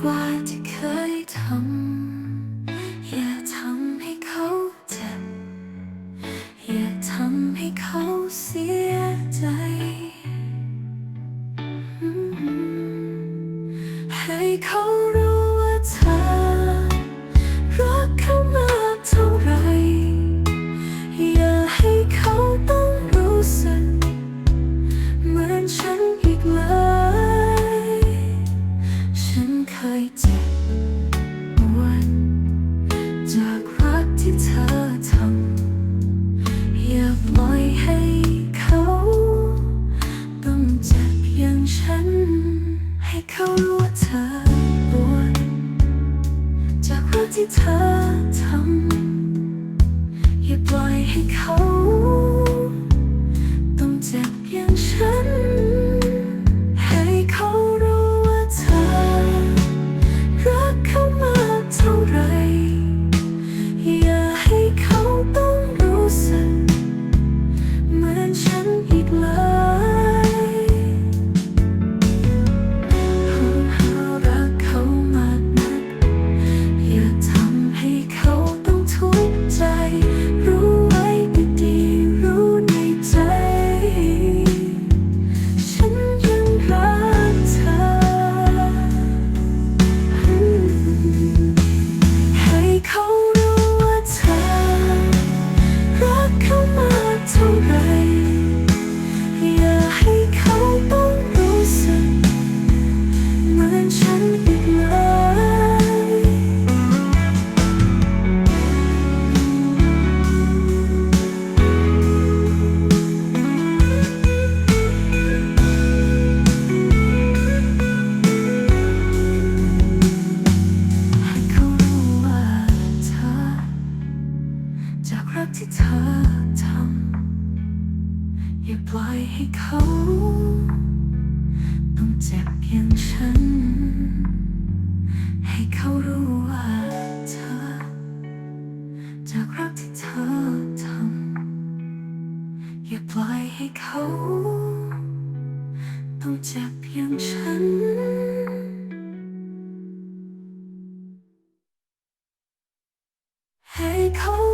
กว่าที่เคยทำ อย่าทำให้เขาเจ็บ อย่าทำให้เขาเสียใจ ให้เขารู้ ที่เธอทำอย่าปล่อยให้เขาต้องเจ็บอย่างฉัน ให้เขารู้ว่าเธอปวดจากรักที่เธอทำอย่าปล่อยให้เขา ที่เธอทำอย่าปล่อยให้เขาต้องเจ็บเพียงฉัน ให้เขารู้ว่าเธอ จากรักที่เธอทำอย่าปล่อยให้เขาต้องเจ็บเพียงฉันให้เขา